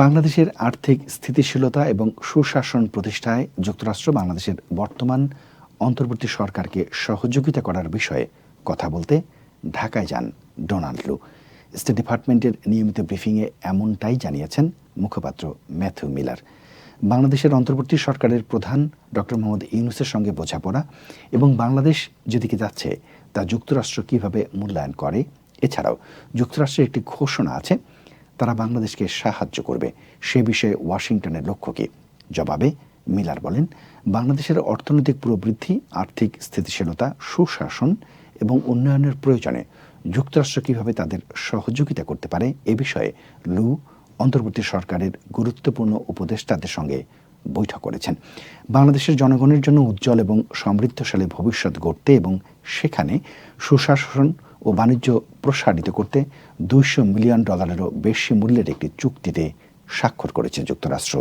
বাংলাদেশের আর্থিক স্থিতিশীলতা এবং সুশাসন প্রতিষ্ঠায় যুক্তরাষ্ট্র বাংলাদেশের বর্তমান অন্তর্বর্তী সরকারকে সহযোগিতা করার বিষয়ে কথা বলতে ঢাকায় যান ডোনাল্ড লু। স্টেট ডিপার্টমেন্টের নিয়মিত ব্রিফিংয়ে এমনটাই জানিয়েছেন মুখপাত্র ম্যাথু মিলার। বাংলাদেশের অন্তর্বর্তী সরকারের প্রধান ডক্টর মোহাম্মদ ইউনুসের সঙ্গে বোঝাপড়া এবং বাংলাদেশ যেদিকে যাচ্ছে তা যুক্তরাষ্ট্র কীভাবে মূল্যায়ন করে, এছাড়াও যুক্তরাষ্ট্রের একটি ঘোষণা আছে তারা বাংলাদেশকে সাহায্য করবে। সে বিষয়ে ওয়াশিংটনের লক্ষ্য কী? জবাবে মিলার বলেন, বাংলাদেশের অর্থনৈতিক প্রবৃদ্ধি, আর্থিক স্থিতিশীলতা, সুশাসন এবং উন্নয়নের প্রয়োজনে যুক্তরাষ্ট্র কীভাবে তাদের সহযোগিতা করতে পারে এ বিষয়ে লু অন্তর্বর্তী সরকারের গুরুত্বপূর্ণ উপদেষ্টাদের সঙ্গে বৈঠক করেছেন। বাংলাদেশের জনগণের জন্য উজ্জ্বল এবং সমৃদ্ধশালী ভবিষ্যৎ গড়তে এবং সেখানে সুশাসন ও বাণিজ্য প্রসারিত করতে দুইশো মিলিয়ন ডলারেরও বেশি মূল্যের একটি চুক্তিতে স্বাক্ষর করেছে যুক্তরাষ্ট্র।